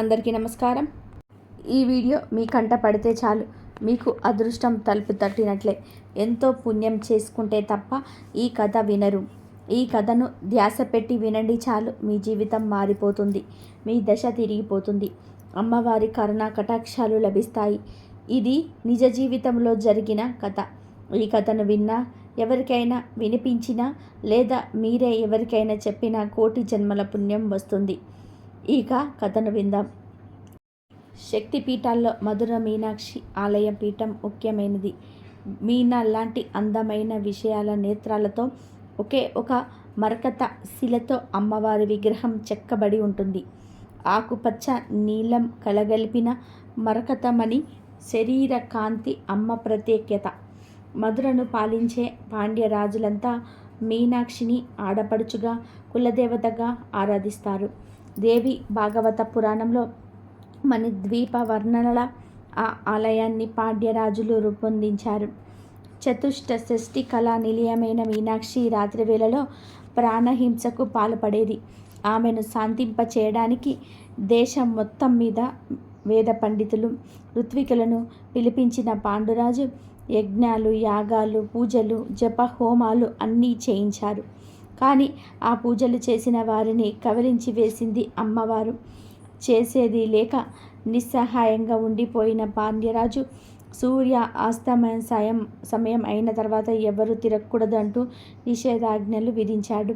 అందరికీ నమస్కారం. ఈ వీడియో మీ కంట పడితే చాలు. మీకు అదృష్టం తలుపు తట్టినట్లే. ఎంతో పుణ్యం చేసుకుంటే తప్ప ఈ కథ వినరు. ఈ కథను ధ్యాస పెట్టి వినండి చాలు. మీ జీవితం మారిపోతుంది. మీ దశ తిరిగిపోతుంది. అమ్మవారి కరుణా కటాక్షాలు లభిస్తాయి. ఇది నిజ జీవితంలో జరిగిన కథ. ఈ కథను విన్నా ఎవరికైనా వినిపించినా లేదా మీరే ఎవరికైనా చెప్పినా కోటి జన్మల పుణ్యం వస్తుంది. ఇక కథను విందాం. శక్తి పీఠాల్లో మధుర మీనాక్షి ఆలయ పీఠం ముఖ్యమైనది. మీనా లాంటి అందమైన విషయాల నేత్రాలతో ఒకే ఒక మరకత శిలతో అమ్మవారి విగ్రహం చెక్కబడి ఉంటుంది. ఆకుపచ్చ నీలం కలగలిపిన మరకతమణి శరీర కాంతి అమ్మ ప్రత్యేకత. మధురను పాలించే పాండ్యరాజులంతా మీనాక్షిని ఆడపడుచుగా కులదేవతగా ఆరాధిస్తారు. దేవి భాగవత పురాణంలో మణిద్వీప వర్ణనల ఆ ఆలయాన్ని పాండ్యరాజులు రూపొందించారు. చతుష్ట షష్ఠి కళా నిలయమైన మీనాక్షి రాత్రి వేళలో ప్రాణహింసకు పాల్పడేది. ఆమెను శాంతింప చేయడానికి దేశం మొత్తం మీద వేద పండితులు ఋత్వికులను పిలిపించిన పాండురాజు యజ్ఞాలు యాగాలు పూజలు జప హోమాలు అన్నీ చేయించారు. కానీ ఆ పూజలు చేసిన వారిని కవలించి వేసింది అమ్మవారు. చేసేది లేక నిస్సహాయంగా ఉండిపోయిన పాండ్యరాజు సూర్య ఆస్తమయ సాయం సమయం అయిన తర్వాత ఎవరు తిరగకూడదు అంటూ నిషేధాజ్ఞలు విధించాడు.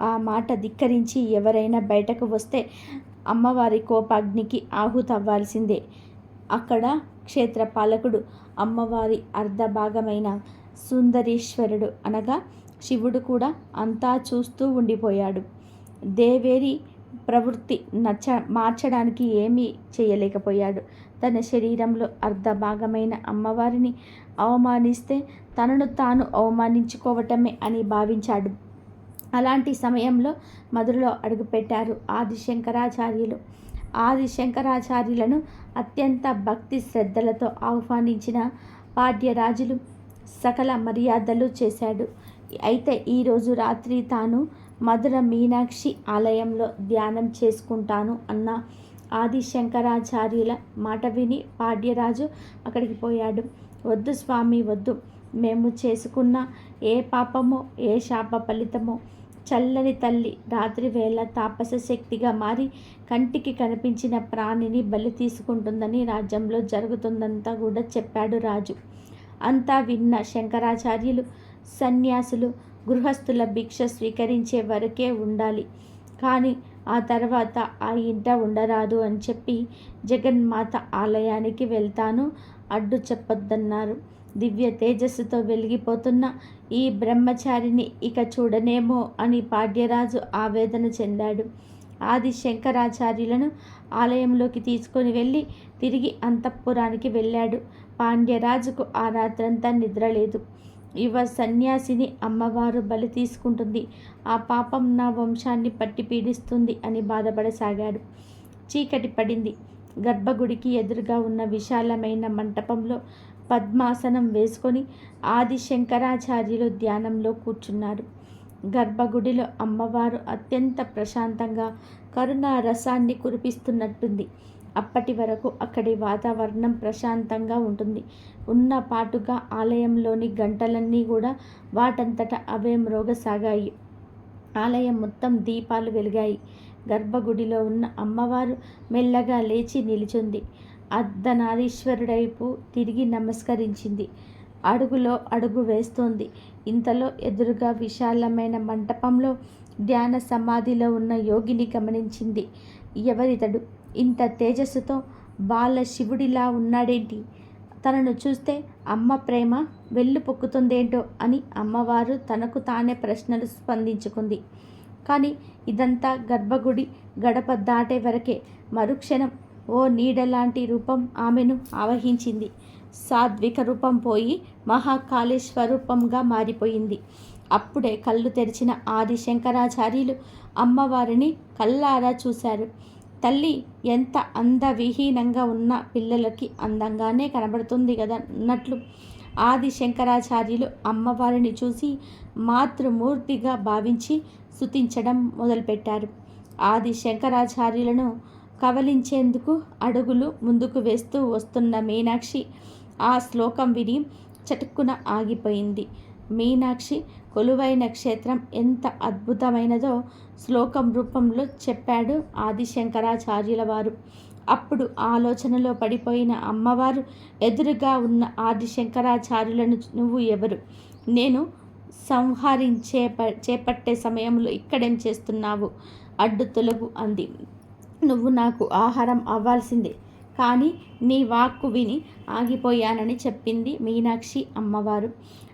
ఆ మాట ధిక్కరించి ఎవరైనా బయటకు వస్తే అమ్మవారి కోపాగ్నికి ఆహుతవ్వాల్సిందే. అక్కడ క్షేత్రపాలకుడు అమ్మవారి అర్ధభాగమైన సుందరీశ్వరుడు అనగా శివుడు కూడా అంతా చూస్తూ ఉండిపోయాడు. దేవేరి ప్రవృత్తి నచ్చ మార్చడానికి ఏమీ చేయలేకపోయాడు. తన శరీరంలో అర్ధ భాగమైన అమ్మవారిని అవమానిస్తే తనను తాను అవమానించుకోవటమే అని భావించాడు. అలాంటి సమయంలో మధురలో అడుగుపెట్టారు ఆది శంకరాచార్యులు ఆది శంకరాచార్యులను అత్యంత భక్తి శ్రద్ధలతో ఆహ్వానించిన పాడ్యరాజులు సకల మర్యాదలు చేశాడు. అయితే ఈరోజు రాత్రి తాను మధుర మీనాక్షి ఆలయంలో ధ్యానం చేసుకుంటాను అన్న ఆది శంకరాచార్యుల మాట విని పాడ్యరాజు అక్కడికి పోయాడు. వద్దు స్వామి వద్దు. మేము చేసుకున్న ఏ పాపమో ఏ శాప ఫలితమో చల్లని తల్లి రాత్రి వేళ తాపస శక్తిగా మారి కంటికి కనిపించిన ప్రాణిని బలి తీసుకుంటుందని రాజ్యంలో జరుగుతుందంతా కూడా చెప్పాడు రాజు. అంతా విన్న శంకరాచార్యులు సన్యాసులు గృహస్థుల భిక్ష స్వీకరించే వరకే ఉండాలి. కానీ ఆ తర్వాత ఆ ఇంట ఉండరాదు అని చెప్పి జగన్మాత ఆలయానికి వెళ్తాను అడ్డు చెప్పొద్దన్నారు. దివ్య తేజస్సుతో వెలిగిపోతున్న ఈ బ్రహ్మచారిని ఇక చూడనేమో అని పాడ్యరాజు ఆవేదన చెందాడు. ఆది శంకరాచార్యులను ఆలయంలోకి తీసుకొని వెళ్ళి తిరిగి అంతఃపురానికి వెళ్ళాడు. పాండ్యరాజుకు ఆ రాత్రంతా నిద్రలేదు యువ సన్యాసిని అమ్మవారు బలి తీసుకుంటుంది. ఆ పాపం నా వంశాన్ని పట్టి పీడిస్తుంది అని బాధపడసాగాడు. చీకటి పడింది. గర్భగుడికి ఎదురుగా ఉన్న విశాలమైన మంటపంలో పద్మాసనం వేసుకొని ఆది శంకరాచార్యులు ధ్యానంలో కూర్చున్నారు. గర్భగుడిలో అమ్మవారు అత్యంత ప్రశాంతంగా కరుణారసాన్ని కురిపిస్తున్నట్టుంది. అప్పటి వరకు అక్కడి వాతావరణం ప్రశాంతంగా ఉంటుంది. ఉన్న పాటుగా ఆలయంలోని గంటలన్నీ కూడా వాటంతట అవే మ్రోగసాగాయి. ఆలయం మొత్తం దీపాలు వెలిగాయి. గర్భగుడిలో ఉన్న అమ్మవారు మెల్లగా లేచి నిలిచింది. అర్ధనారీశ్వరుడైపు తిరిగి నమస్కరించింది. అడుగులో అడుగు వేస్తోంది. ఇంతలో ఎదురుగా విశాలమైన మంటపంలో ధ్యాన సమాధిలో ఉన్న యోగిని గమనించింది. ఎవరితడు? ఇంత తేజస్సుతో బాల శివుడిలా ఉన్నాడేంటి? తనను చూస్తే అమ్మ ప్రేమ వెళ్ళు పొక్కుతుందేంటో అని అమ్మవారు తనకు తానే ప్రశ్నలు స్పందించుకుంది. కానీ ఇదంతా గర్భగుడి గడప దాటే వరకే మరుక్షణం ఓ నీడలాంటి రూపం ఆమెను ఆవహించింది. సాత్విక రూపం పోయి మహాకాళేశ్వరూపంగా మారిపోయింది. అప్పుడే కళ్ళు తెరిచిన ఆది శంకరాచార్యులు అమ్మవారిని కల్లారా చూశారు. తల్లి ఎంత అందవిహీనంగా ఉన్న పిల్లలకి అందంగానే కనబడుతుంది కదా అన్నట్లు ఆది శంకరాచార్యులు అమ్మవారిని చూసి మాతృమూర్తిగా భావించి స్థుతించడం మొదలుపెట్టారు. ఆది శంకరాచార్యులను కవలించేందుకు అడుగులు ముందుకు వేస్తూ వస్తున్న మీనాక్షి ఆ శ్లోకం విని చటుక్కున ఆగిపోయింది. మీనాక్షి కొలువైన క్షేత్రం ఎంత అద్భుతమైనదో శ్లోకం రూపంలో చెప్పాడు ఆదిశంకరాచార్యుల వారు. అప్పుడు ఆలోచనలో పడిపోయిన అమ్మవారు ఎదురుగా ఉన్న ఆదిశంకరాచార్యులను నువ్వు ఎవరు? నేను సంహరించే చేపట్టే సమయంలో ఇక్కడేం చేస్తున్నావు? అడ్డు తొలగు అంది. నువ్వు నాకు ఆహారం అవ్వాల్సిందే కానీ నీ వాక్కు విని ఆగిపోయానని చెప్పింది మీనాక్షి అమ్మవారు.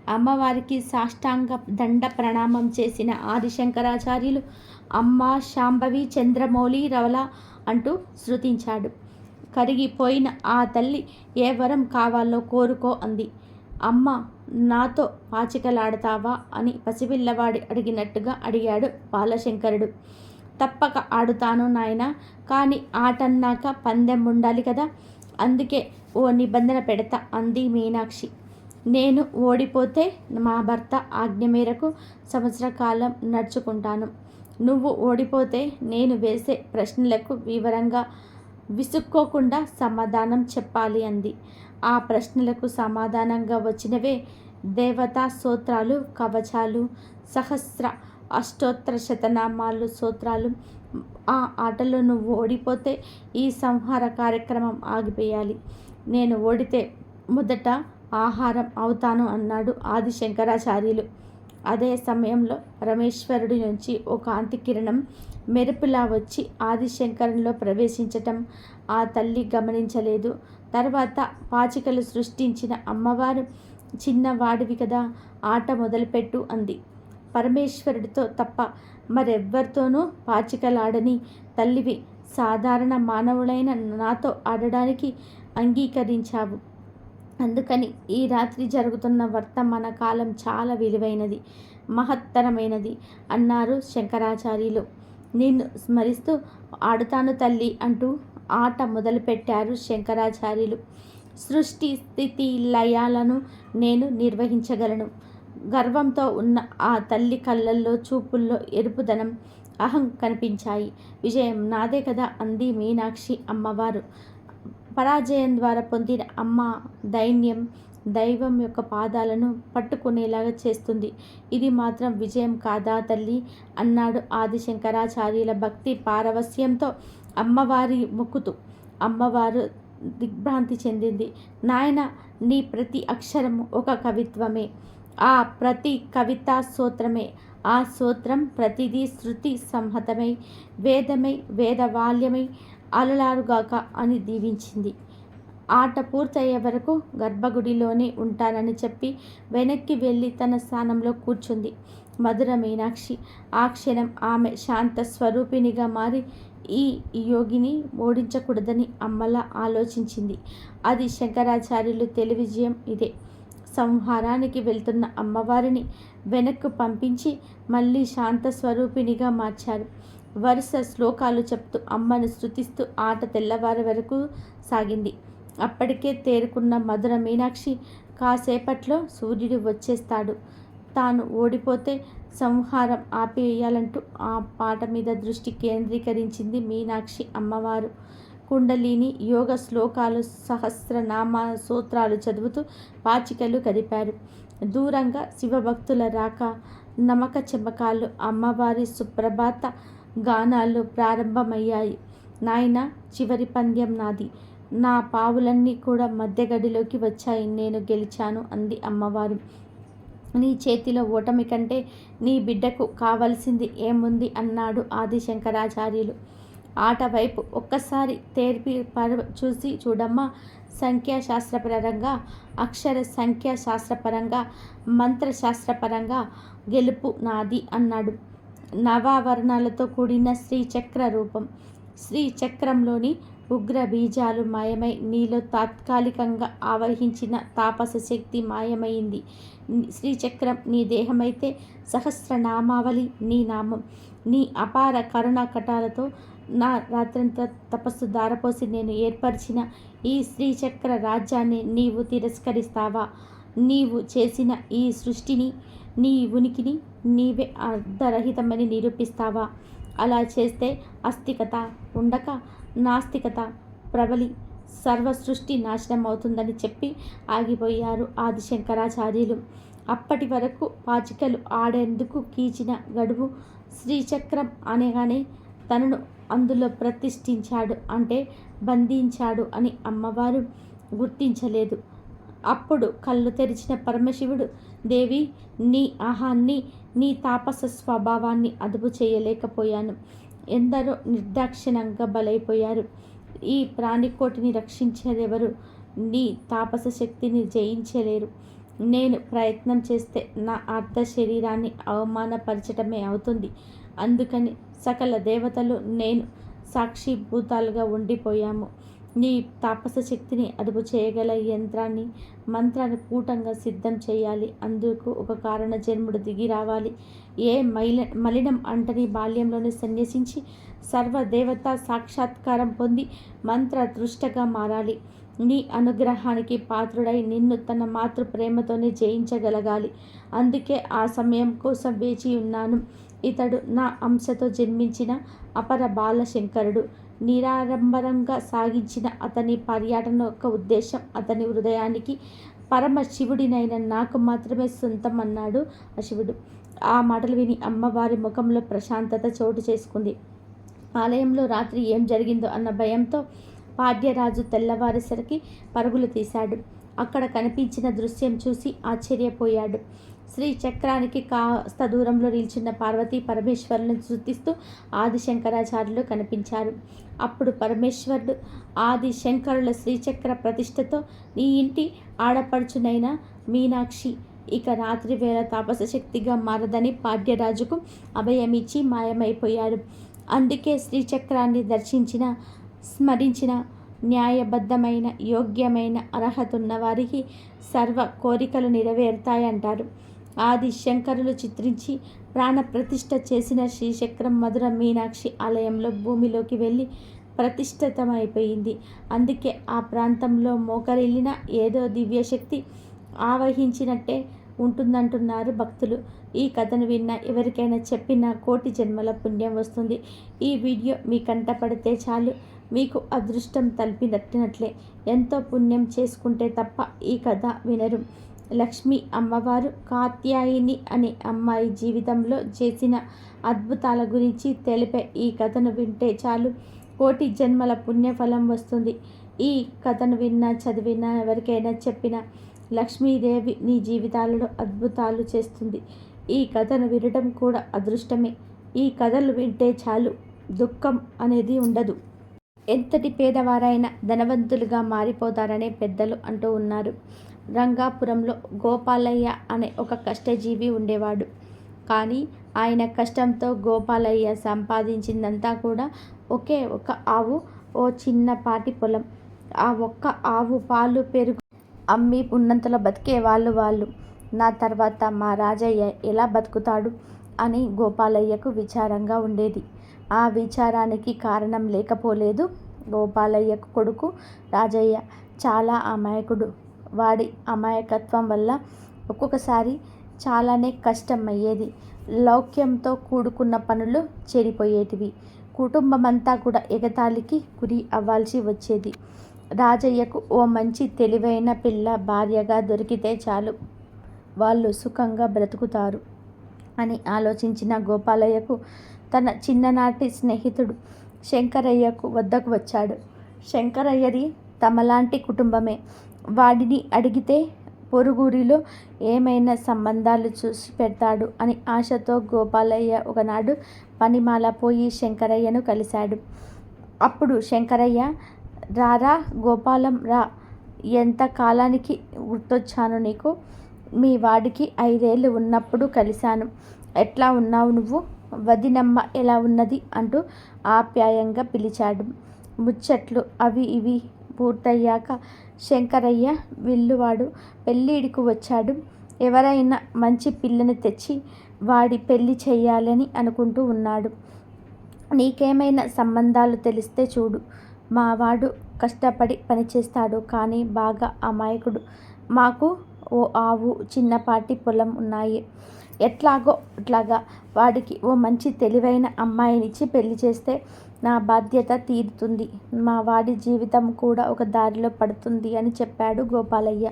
అమ్మవారికి సాష్టాంగ దండ ప్రణామం చేసిన ఆదిశంకరాచార్యులు అమ్మ శాంభవి చంద్రమౌళి రవల అంటూ శృతించాడు. కరిగిపోయిన ఆ తల్లి ఏ వరం కావాలో కోరుకో అంది. అమ్మ నాతో పాచికలాడతావా అని పసిపిల్లవాడి అడిగినట్టుగా అడిగాడు బాలశంకరుడు. తప్పక ఆడుతాను నాయన కానీ ఆటన్నాక పందెం ఉండాలి కదా అందుకే ఓ నిబంధన పెడతా అంది మీనాక్షి. నేను ఓడిపోతే మా భర్త ఆజ్ఞ మేరకు సంవత్సర కాలం నడుచుకుంటాను. నువ్వు ఓడిపోతే నేను వేసే ప్రశ్నలకు వివరంగా విసుక్కోకుండా సమాధానం చెప్పాలి అంది. ఆ ప్రశ్నలకు సమాధానంగా వచ్చినవే దేవతా సూత్రాలు కవచాలు సహస్ర అష్టోత్తర శతనామాలు సూత్రాలు. ఆ ఆటలో నువ్వు ఓడిపోతే ఈ సంహార కార్యక్రమం ఆగిపోయాలి. నేను ఓడితే మొదట ఆహారం అవుతాను అన్నాడు ఆది శంకరాచార్యులు. అదే సమయంలో రమేశ్వరుడి నుంచి ఒక కాంతి కిరణం మెరుపులా వచ్చి ఆదిశంకరంలో ప్రవేశించటం ఆ తల్లి గమనించలేదు. తర్వాత పాచికలు సృష్టించిన అమ్మవారు చిన్నవాడివి కదా ఆట మొదలుపెట్టు అంది. పరమేశ్వరుడితో తప్ప మరెవ్వరితోనూ పాచికలాడని తల్లివి సాధారణ మానవులైన నాతో ఆడడానికి అంగీకరించావు. అందుకని ఈ రాత్రి జరుగుతున్న వర్తమాన కాలం చాలా విలువైనది మహత్తరమైనది అన్నారు శంకరాచార్యులు. నిన్ను స్మరిస్తూ ఆడుతాను తల్లి అంటూ ఆట మొదలుపెట్టారు శంకరాచార్యులు. సృష్టి స్థితి లయాలను నేను నిర్వహించగలను. గర్వంతో ఉన్న ఆ తల్లి కళ్ళల్లో చూపుల్లో ఎరుపుదనం అహం కనిపించాయి. విజయం నాదే కదా అంది మీనాక్షి అమ్మవారు. పరాజయం ద్వారా పొందిన అమ్మ దైన్యం దైవం యొక్క పాదాలను పట్టుకునేలాగా చేస్తుంది. ఇది మాత్రం విజయం కాదా తల్లి? అన్నాడు ఆదిశంకరాచార్యుల భక్తి పారవస్యంతో అమ్మవారి మొక్కుతూ. అమ్మవారు దిగ్భ్రాంతి చెందింది. నాయన నీ ప్రతి అక్షరము ఒక కవిత్వమే. ఆ ప్రతి కవితా సూత్రమే. ఆ సూత్రం ప్రతిదీ శృతి సంహతమై వేదమై వేదవాల్యమై అలలారుగాక అని దీవించింది. ఆట పూర్తయ్యే వరకు గర్భగుడిలోనే ఉంటానని చెప్పి వెనక్కి వెళ్ళి తన స్థానంలో కూర్చుంది. మధుర మీనాక్షి ఆ క్షణం ఆమె శాంత స్వరూపిణిగా మారి ఈ యోగిని ఓడించకూడదని అమ్మలా ఆలోచించింది. అది శంకరాచార్యులు తెలివిజయం ఇదే. సంహారానికి వెళ్తున్న అమ్మవారిని వెనక్కు పంపించి మళ్ళీ శాంత స్వరూపిణిగా మార్చారు. వరుస శ్లోకాలు చెప్తూ అమ్మను స్థుతిస్తూ ఆట తెల్లవారి వరకు సాగింది. అప్పటికే తేరుకున్న మధుర మీనాక్షి కాసేపట్లో సూర్యుడు వచ్చేస్తాడు. తాను ఓడిపోతే సంహారం ఆపేయాలంటూ ఆ పాట మీద దృష్టి కేంద్రీకరించింది మీనాక్షి అమ్మవారు. కుండలిని యోగ శ్లోకాలు సహస్రనామ సూత్రాలు చదువుతూ పాచికలు కదిపారు దూరంగా శివభక్తుల రాక నమక చెమకాలు అమ్మవారి సుప్రభాత గానాలు ప్రారంభమయ్యాయి. నాయన చివరి పంద్యం నాది. నా పావులన్నీ కూడా మధ్యగడిలోకి వచ్చాయి. నేను గెలిచాను అంది అమ్మవారు. నీ చేతిలో ఓటమి కంటే నీ బిడ్డకు కావలసింది ఏముంది? అన్నాడు ఆదిశంకరాచార్యులు. ఆట వైపు ఒక్కసారి తేర్పి పర చూసి చూడమ్మా సంఖ్యాశాస్త్రపరంగా అక్షర సంఖ్యాశాస్త్రపరంగా మంత్రశాస్త్రపరంగా గెలుపు నాది అన్నాడు. నవావరణాలతో కూడిన శ్రీచక్ర రూపం. శ్రీచక్రంలోని ఉగ్ర బీజాలు మాయమై నీలో తాత్కాలికంగా ఆవహించిన తాపస శక్తి మాయమైంది. శ్రీచక్రం నీ దేహమైతే సహస్రనామావళి నీ నామం. నీ అపార కరుణాకటాలతో నా రాత్రంతా తపస్సు దారపోసి నేను ఏర్పరిచిన ఈ శ్రీచక్ర రాజ్యాన్ని నీవు తిరస్కరిస్తావా? నీవు చేసిన ఈ సృష్టిని నీ ఉనికిని నీవే అర్ధరహితమని నిరూపిస్తావా? అలా చేస్తే అస్థికత ఉండక నాస్తికత ప్రబలి సర్వ సృష్టి నాశనం అవుతుందని చెప్పి ఆగిపోయారు ఆదిశంకరాచార్యులు. అప్పటి వరకు పాచికలు ఆడేందుకు కీచిన గడువు శ్రీచక్రం అనగానే తనను అందులో ప్రతిష్ఠించాడు అంటే బంధించాడు అని అమ్మవారు గుర్తించలేదు. అప్పుడు కళ్ళు తెరిచిన పరమశివుడు దేవి నీ ఆహాన్ని నీ తాపస స్వభావాన్ని అదుపు చేయలేకపోయాను. ఎందరో నిర్దాక్షిణంగా బలైపోయారు. ఈ ప్రాణికోటిని రక్షించేదెవరు? నీ తాపస శక్తిని జయించలేరు. నేను ప్రయత్నం చేస్తే నా అర్ధ శరీరాన్ని అవమానపరచటమే అవుతుంది. అందుకని సకల దేవతలు నేను సాక్షిభూతాలుగా ఉండిపోయాము. నీ తాపస శక్తిని అదుపు చేయగల యంత్రాన్ని మంత్రాన్ని కూటంగా సిద్ధం చేయాలి. అందుకు ఒక కారణ జన్ముడు దిగి రావాలి. ఏ మైల మలినం అంటని బాల్యంలోనే సన్యసించి సర్వదేవత సాక్షాత్కారం పొంది మంత్ర దృష్టగా మారాలి. నీ అనుగ్రహానికి పాత్రుడై నిన్ను తన మాతృ ప్రేమతోనే జయించగలగాలి. అందుకే ఆ సమయం కోసం వేచి ఉన్నాను. ఇతడు నా అంశతో జన్మించిన అపర బాలశంకరుడు. నిరాడంబరంగా సాగించిన అతని పర్యటన యొక్క ఉద్దేశం అతని హృదయానికి పరమ శివుడినైన నాకు మాత్రమే సొంతం అన్నాడు ఆ శివుడు. ఆ మాటలు విని అమ్మవారి ముఖంలో ప్రశాంతత చోటు చేసుకుంది. ఆలయంలో రాత్రి ఏం జరిగిందో అన్న భయంతో పాడ్యరాజు తెల్లవారేసరికి పరుగులు తీశాడు. అక్కడ కనిపించిన దృశ్యం చూసి ఆశ్చర్యపోయాడు. శ్రీ చక్రానికి కాస్త దూరంలో నిల్చున్న పార్వతీ పరమేశ్వరులను శృతిస్తూ ఆదిశంకరాచార్యులు కనిపించారు. అప్పుడు పరమేశ్వరుడు ఆది శంకరుల శ్రీచక్ర ప్రతిష్టతో నీ ఇంటి ఆడపడుచునైన మీనాక్షి ఇక రాత్రి వేళ తాపస శక్తిగా మారదని పాడ్యరాజుకు అభయమిచ్చి మాయమైపోయాడు. అందుకే శ్రీచక్రాన్ని దర్శించిన స్మరించిన న్యాయబద్ధమైన యోగ్యమైన అర్హత ఉన్న వారికి సర్వ కోరికలు నెరవేరుతాయంటారు. ఆది శంకరులు చిత్రించి ప్రాణప్రతిష్ఠ చేసిన శ్రీచక్రం మధుర మీనాక్షి ఆలయంలో భూమిలోకి వెళ్ళి ప్రతిష్ఠితమైపోయింది. అందుకే ఆ ప్రాంతంలో మోకరిల్లిన ఏదో దివ్యశక్తి ఆవహించినట్టే ఉంటుందంటున్నారు భక్తులు. ఈ కథను విన్న ఎవరికైనా చెప్పిన కోటి జన్మల పుణ్యం వస్తుంది. ఈ వీడియో మీ కంటపడితే చాలు. మీకు అదృష్టం తలిపినట్టినట్లే. ఎంతో పుణ్యం చేసుకుంటే తప్ప ఈ కథ వినరు. లక్ష్మి అమ్మవారు కాత్యాయిని అనే అమ్మాయి జీవితంలో చేసిన అద్భుతాల గురించి తెలిపే ఈ కథను వింటే చాలు. కోటి జన్మల పుణ్యఫలం వస్తుంది. ఈ కథను విన్నా చదివినా ఎవరికైనా చెప్పినా లక్ష్మీదేవి నీ జీవితాలలో అద్భుతాలు చేస్తుంది. ఈ కథను వినడం కూడా అదృష్టమే. ఈ కథలు వింటే చాలు దుఃఖం అనేది ఉండదు. ఎంతటి పేదవారైనా ధనవంతులుగా మారిపోతారనే పెద్దలు అంటూ ఉన్నారు. రంగాపురంలో గోపాలయ్య అనే ఒక కష్టజీవి ఉండేవాడు. కానీ ఆయన కష్టంతో గోపాలయ్య సంపాదించిందంతా కూడా ఒకే ఒక ఆవు ఓ చిన్నపాటి పొలం. ఆ ఒక్క ఆవు పాలు పెరుగు అమ్మి ఉన్నంతలో బతికే వాళ్ళు వాళ్ళు. నా తర్వాత మా రాజయ్య ఎలా బతుకుతాడు? అని గోపాలయ్యకు విచారంగా ఉండేది. ఆ విచారానికి కారణం లేకపోలేదు గోపాలయ్యకు కొడుకు రాజయ్య. చాలా అమాయకుడు. వాడి అమాయకత్వం వల్ల ఒక్కొక్కసారి చాలానే కష్టం అయ్యేది లౌక్యంతో కూడుకున్న పనులు చెడిపోయేటివి. కుటుంబం అంతా కూడా ఎగతాళికి గురి అవ్వాల్సి వచ్చేది. రాజయ్యకు ఓ మంచి తెలివైన పిల్ల భార్యగా దొరికితే చాలు. వాళ్ళు సుఖంగా బ్రతుకుతారు అని ఆలోచించిన గోపాలయ్యకు తన చిన్ననాటి స్నేహితుడు శంకరయ్యకు వద్దకు వచ్చాడు. శంకరయ్యది తమలాంటి కుటుంబమే. వాడిని అడిగితే పొరుగురిలో ఏమైనా సంబంధాలు చూసి పెడతాడు? అని ఆశతో గోపాలయ్య ఒకనాడు పనిమాల పోయి శంకరయ్యను కలిశాడు. అప్పుడు శంకరయ్య రారా గోపాలం రా. ఎంత కాలానికి గుర్తొచ్చాను నీకు? మీ వాడికి ఐదేళ్ళు ఉన్నప్పుడు కలిశాను. ఎట్లా ఉన్నావు నువ్వు? వదినమ్మ ఎలా ఉన్నది? అంటూ ఆప్యాయంగా పిలిచాడు. ముచ్చట్లు అవి ఇవి పూర్తయ్యాక శంకరయ్య విల్లువాడు పెళ్ళిడికి వచ్చాడు. ఎవరైనా మంచి పిల్లని తెచ్చి వాడి పెళ్ళి చేయాలని అనుకుంటూ ఉన్నాడు. నీకేమైనా సంబంధాలు తెలిస్తే చూడు. మావాడు కష్టపడి పనిచేస్తాడు కానీ బాగా అమాయకుడు. మాకు ఓ ఆవు చిన్నపాటి పొలం ఉన్నాయి. ఎట్లాగో అట్లాగా వాడికి ఓ మంచి తెలివైన అమ్మాయినిచ్చి పెళ్ళి చేస్తే నా బాధ్యత తీరుతుంది. మా వాడి జీవితం కూడా ఒక దారిలో పడుతుంది అని చెప్పాడు గోపాలయ్య.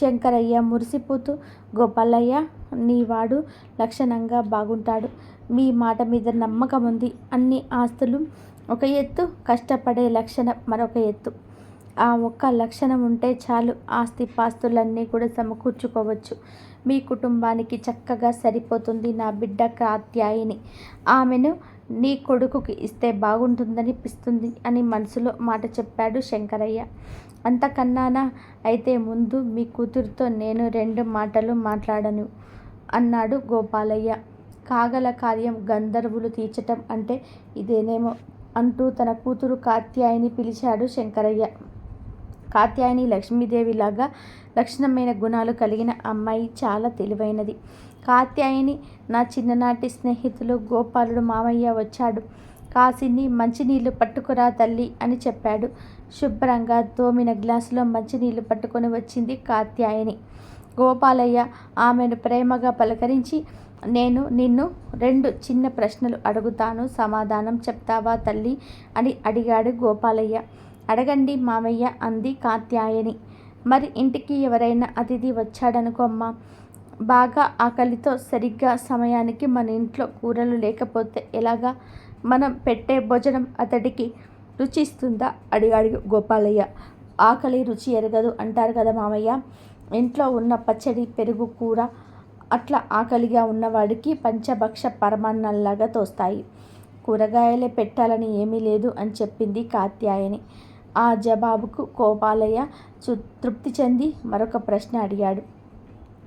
శంకరయ్య మురిసిపోతూ గోపాలయ్య నీ వాడు లక్షణంగా బాగుంటాడు. మీ మాట మీద నమ్మకం ఉంది. అన్ని ఆస్తులు ఒక ఎత్తు కష్టపడే లక్షణం మరొక ఎత్తు. ఆ ఒక్క లక్షణం ఉంటే చాలు ఆస్తి పాస్తులన్నీ కూడా సమకూర్చుకోవచ్చు. మీ కుటుంబానికి చక్కగా సరిపోతుంది నా బిడ్డ కాత్యాయిని ఆమెను నీ కొడుకుకి ఇస్తే బాగుంటుందనిపిస్తుంది అని మనసులో మాట చెప్పాడు శంకరయ్య. అంతకన్నానా? అయితే ముందు మీ కూతురుతో నేను రెండు మాటలు మాట్లాడను అన్నాడు గోపాలయ్య. కాగల కార్యం గంధర్వులు తీర్చటం అంటే ఇదేనేమో అంటూ తన కూతురు కాత్యాయిని పిలిచాడు శంకరయ్య. కాత్యాయని లక్ష్మీదేవిలాగా లక్షణమైన గుణాలు కలిగిన అమ్మాయి చాలా తెలివైనది. కాత్యాయని నా చిన్ననాటి స్నేహితులు గోపాలుడు మామయ్య వచ్చాడు. కాసిని మంచినీళ్ళు పట్టుకురా తల్లి అని చెప్పాడు. శుభ్రంగా తోమిన గ్లాసులో మంచినీళ్ళు పట్టుకొని వచ్చింది కాత్యాయని గోపాలయ్య ఆమెను ప్రేమగా పలకరించి నేను నిన్ను రెండు చిన్న ప్రశ్నలు అడుగుతాను సమాధానం చెప్తావా తల్లి అని అడిగాడు గోపాలయ్య. అడగండి మామయ్య అంది కాత్యాయని మరి ఇంటికి ఎవరైనా అతిథి వచ్చాడనుకో అమ్మ బాగా ఆకలితో సరిగ్గా సమయానికి మన ఇంట్లో కూరలు లేకపోతే ఎలాగా? మనం పెట్టే భోజనం అతడికి రుచిస్తుందా? అడిగాడు గోపాలయ్య. ఆకలి రుచి ఎరగదు అంటారు కదా మామయ్య. ఇంట్లో ఉన్న పచ్చడి పెరుగు కూర అట్లా ఆకలిగా ఉన్నవాడికి పంచభక్ష పరమాన్నల్లాగా తోస్తాయి. కూరగాయలే పెట్టాలని ఏమీ లేదు అని చెప్పింది కాత్యాయని. ఆ జవాబుకు గోపాలయ్య తృప్తి చెంది మరొక ప్రశ్న అడిగాడు.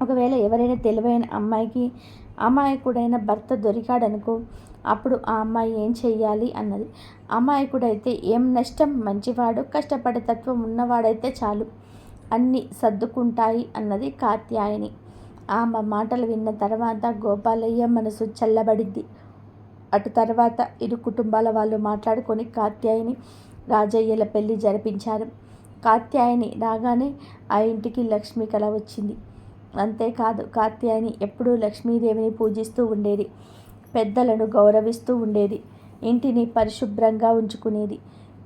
ఒకవేళ ఎవరైనా తెలివైన అమ్మాయికి అమాయకుడైన భర్త దొరికాడనుకో అప్పుడు ఆ అమ్మాయి ఏం చెయ్యాలి అన్నది. అమాయకుడైతే ఏం నష్టం మంచివాడు కష్టపడే తత్వం ఉన్నవాడైతే చాలు. అన్నీ సర్దుకుంటాయి అన్నది కాత్యాయని ఆమె మాటలు విన్న తర్వాత గోపాలయ్య మనసు చల్లబడింది. అటు తర్వాత ఇరు కుటుంబాల వాళ్ళు మాట్లాడుకొని కాత్యాయని రాజయ్యల పెళ్ళి జరిపించారు. కాత్యాయని రాగానే ఆ ఇంటికి లక్ష్మి కళ వచ్చింది. అంతేకాదు కాత్యాయని ఎప్పుడూ లక్ష్మీదేవిని పూజిస్తూ ఉండేది. పెద్దలను గౌరవిస్తూ ఉండేది. ఇంటిని పరిశుభ్రంగా ఉంచుకునేది.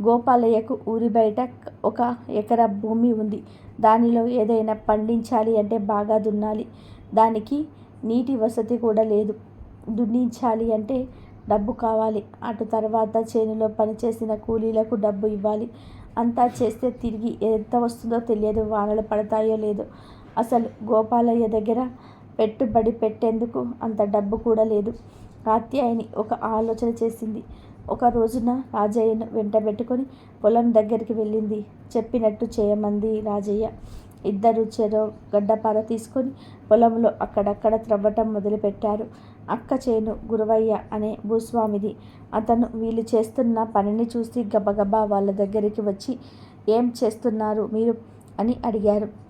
గోపాలయ్యకు ఊరి బయట ఒక ఎకరా భూమి ఉంది. దానిలో ఏదైనా పండించాలి అంటే బాగా దున్నాలి. దానికి నీటి వసతి కూడా లేదు. దున్నించాలి అంటే డబ్బు కావాలి. అటు తర్వాత చేనులో పనిచేసిన కూలీలకు డబ్బు ఇవ్వాలి. అంతా చేస్తే తిరిగి ఎంత వస్తుందో తెలియదు. వానలు పడతాయో లేదో. అసలు గోపాలయ్య దగ్గర పెట్టుబడి పెట్టేందుకు అంత డబ్బు కూడా లేదు. కాత్యాయని ఒక ఆలోచన చేసింది. ఒక రోజున రాజయ్యను వెంటబెట్టుకొని పొలం దగ్గరికి వెళ్ళింది. చెప్పినట్టు చేయమంది రాజయ్య. ఇద్దరు చెరో గడ్డపార తీసుకొని పొలంలో అక్కడక్కడ త్రవ్వటం మొదలుపెట్టారు. అక్క చేను గురవయ్య అనే భూస్వామిది. అతను వీళ్ళు చేస్తున్న పనిని చూసి గబగబా వాళ్ళ దగ్గరికి వచ్చి ఏం చేస్తున్నారు మీరు? అని అడిగారు.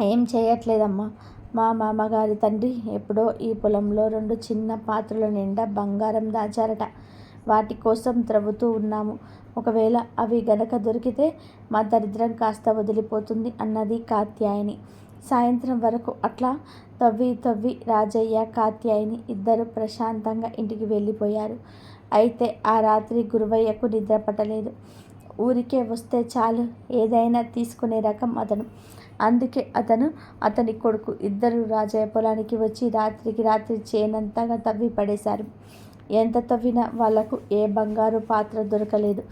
ఏం చేయట్లేదమ్మా. మా మామగారి తండ్రి ఎప్పుడో ఈ పొలంలో రెండు చిన్న పాత్రల నిండా బంగారం దాచారట. వాటి కోసం త్రవ్వుతూ ఉన్నాము. ఒకవేళ అవి గనక దొరికితే మా దరిద్రం కాస్త వదిలిపోతుంది అన్నది కాత్యాయని. సాయంత్రం వరకు అట్లా తవ్వి తవ్వి రాజయ్య కాత్యాయని ఇద్దరు ప్రశాంతంగా ఇంటికి వెళ్ళిపోయారు. అయితే ఆ రాత్రి గురువయ్యకు నిద్ర పట్టలేదు. ఊరికే వస్తే చాలు ఏదైనా తీసుకునే రకం అతను. అందుకే అతను అతని కొడుకు ఇద్దరు రాజయ్య పొలానికి వచ్చి రాత్రికి రాత్రి చేనంతగా తవ్వి పడేశారు ఎంత తవ్వినా వాళ్ళకు ఏ బంగారు పాత్ర దొరకలేదు.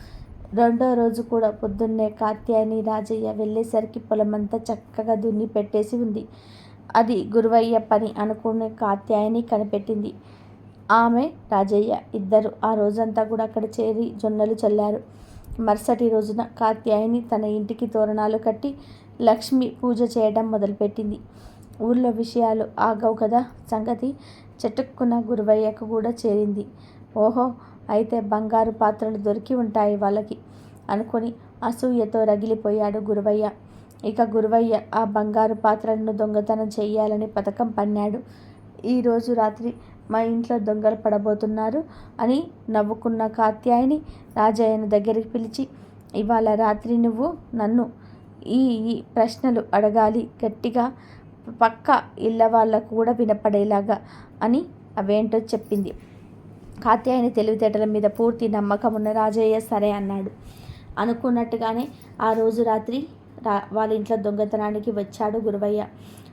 రెండో రోజు కూడా పొద్దున్నే కాత్యాయని రాజయ్య వెళ్ళేసరికి పొలమంతా చక్కగా దున్ని పెట్టేసి ఉంది. అది గురువయ్య పని అనుకునే కాత్యాయని కనిపెట్టింది. ఆమె రాజయ్య ఇద్దరు ఆ రోజంతా కూడా అక్కడ చేరి జొన్నలు చల్లారు. మరుసటి రోజున కాత్యాయని తన ఇంటికి తోరణాలు కట్టి లక్ష్మి పూజ చేయడం మొదలుపెట్టింది. ఊర్లో విషయాలు ఆగవు కదా? సంగతి చెట్టుక్కున్న గురువయ్యకు కూడా చేరింది. ఓహో అయితే బంగారు పాత్రలు దొరికి ఉంటాయి వాళ్ళకి అనుకొని అసూయతో రగిలిపోయాడు గురువయ్య. ఇక గురువయ్య ఆ బంగారు పాత్రలను దొంగతనం చేయాలని పథకం పన్నాడు. ఈరోజు రాత్రి మా ఇంట్లో దొంగలు పడబోతున్నారు అని నవ్వుకున్న కాత్యాయని రాజయ్యను దగ్గరికి పిలిచి ఇవాళ రాత్రి నువ్వు నన్ను ఈ ప్రశ్నలు అడగాలి గట్టిగా. పక్క ఇళ్ళ వాళ్ళకు కూడా వినపడేలాగా అని అవేంటో చెప్పింది. కాత్యాయని తెలివితేటల మీద పూర్తి నమ్మకం ఉన్న రాజయ్య సరే అన్నాడు. అనుకున్నట్టుగానే ఆ రోజు రాత్రి రా వాళ్ళ ఇంట్లో దొంగతనానికి వచ్చాడు గురువయ్య.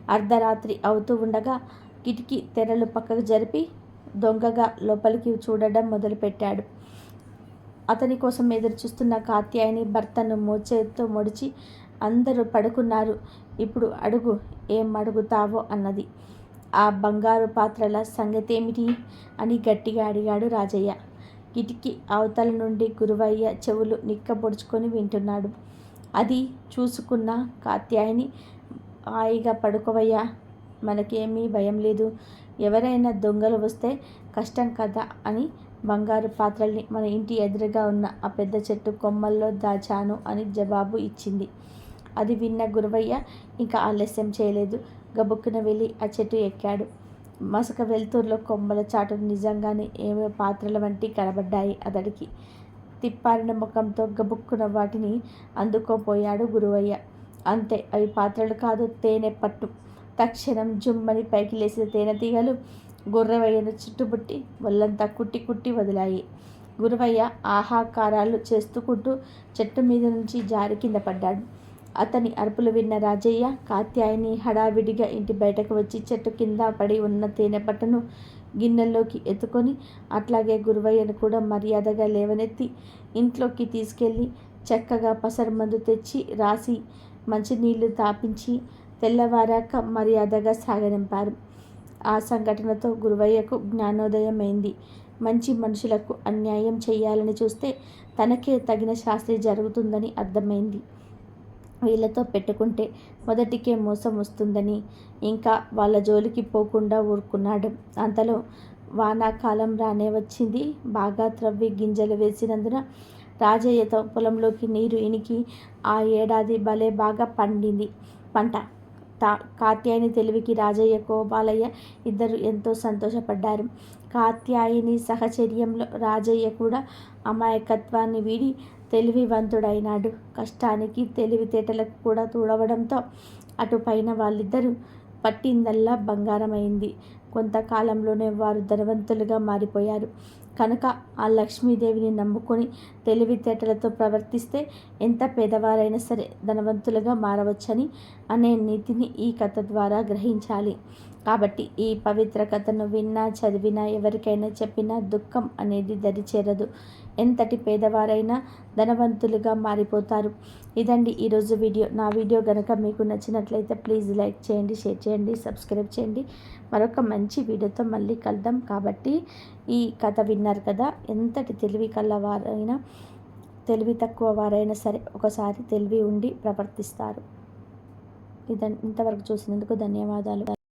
అర్ధరాత్రి అవుతూ ఉండగా కిటికీ తెరలు పక్కకు జరిపి దొంగగా లోపలికి చూడడం మొదలుపెట్టాడు. అతని కోసం ఎదురు చూస్తున్న కాత్యాయని భర్తను మోచేతో ముడిచి అందరూ పడుకున్నారు. ఇప్పుడు అడుగు ఏం అడుగుతావో అన్నది. ఆ బంగారు పాత్రల సంగతేమిటి? అని గట్టిగా అడిగాడు రాజయ్య. కిటికీ అవతల నుండి గురువయ్య చెవులు నిక్కబొడుచుకొని వింటున్నాడు. అది చూసుకున్న కాత్యాయని హాయిగా పడుకోవయ్యా మనకేమీ భయం లేదు. ఎవరైనా దొంగలు వస్తే కష్టం కదా అని బంగారు పాత్రల్ని మన ఇంటి ఎదురుగా ఉన్న ఆ పెద్ద చెట్టు కొమ్మల్లో దాచాను అని జవాబు ఇచ్చింది. అది విన్న గురవయ్య ఇంకా ఆలస్యం చేయలేదు. గబుక్కున వెళ్ళి ఆ చెట్టు ఎక్కాడు. మసక వెలుతురులో కొమ్మల చాటు నిజంగానే ఏమో పాత్రల వంటి కనబడ్డాయి అతడికి. తిప్పారిన ముఖంతో గబుక్కున వాటిని అందుకోపోయాడు గురువయ్య. అంతే అవి పాత్రలు కాదు తేనె పట్టు. తక్షణం జుమ్మని పైకి లేసిన తేనె తీగలు గుర్రవయ్యను చుట్టుముట్టి వల్లంతా కుట్టి కుట్టి వదిలాయి. గురువయ్య ఆహాకారాలు చేస్తుకుంటూ చెట్టు మీద నుంచి జారి కింద పడ్డాడు. అతని అరుపులు విన్న రాజయ్య కాత్యాయని హడావిడిగా ఇంటి బయటకు వచ్చి చెట్టు కింద పడి ఉన్న తేనెపట్టును గిన్నెల్లోకి ఎత్తుకొని అట్లాగే గురువయ్యను కూడా మర్యాదగా లేవనెత్తి ఇంట్లోకి తీసుకెళ్ళి చక్కగా పసరు మందు తెచ్చి రాసి మంచినీళ్ళు తాపించి తెల్లవారాక మర్యాదగా సాగనింపారు. ఆ సంఘటనతో గురువయ్యకు జ్ఞానోదయమైంది. మంచి మనుషులకు అన్యాయం చేయాలని చూస్తే తనకే తగిన శాస్త్రి జరుగుతుందని అర్థమైంది. వీళ్ళతో పెట్టుకుంటే మొదటికే మోసం వస్తుందని. ఇంకా వాళ్ళ జోలికి పోకుండా ఊరుకున్నాడు. అంతలో వానాకాలం రానే వచ్చింది. బాగా త్రవ్వి గింజలు వేసినందున రాజయ్యతో పొలంలోకి నీరు ఇనికి ఆ ఏడాది భలే బాగా పండింది పంట. తా కాత్యాయని తెలివికి రాజయ్య గోపాలయ్య ఇద్దరు ఎంతో సంతోషపడ్డారు. కాత్యాయని సహచర్యంలో రాజయ్య కూడా అమాయకత్వాన్ని వీడి తెలివివంతుడైనాడు. కష్టానికి తెలివితేటలకు కూడా తూడవడంతో అటుపైన వాళ్ళిద్దరూ పట్టిందల్లా బంగారమైంది. కొంతకాలంలోనే వారు ధనవంతులుగా మారిపోయారు. కనుక ఆ లక్ష్మీదేవిని నమ్ముకొని తెలివితేటలతో ప్రవర్తిస్తే ఎంత పేదవారైనా సరే ధనవంతులుగా మారవచ్చని అనే నీతిని ఈ కథ ద్వారా గ్రహించాలి. కాబట్టి ఈ పవిత్ర కథను విన్నా చదివినా ఎవరికైనా చెప్పినా దుఃఖం అనేది దరిచేరదు. ఎంతటి పేదవారైనా ధనవంతులుగా మారిపోతారు. ఇదండి ఈరోజు వీడియో. నా వీడియో కనుక మీకు నచ్చినట్లయితే ప్లీజ్ లైక్ చేయండి షేర్ చేయండి సబ్స్క్రైబ్ చేయండి. మరొక మంచి వీడియోతో మళ్ళీ కలుద్దాం. కాబట్టి ఈ కథ విన్నారు కదా ఎంతటి తెలివి కళ్ళవారైనా తెలివి తక్కువ వారైనా సరే ఒకసారి తెలివి ఉండి ప్రవర్తిస్తారు. ఇదంతా ఇంతవరకు చూసినందుకు ధన్యవాదాలు.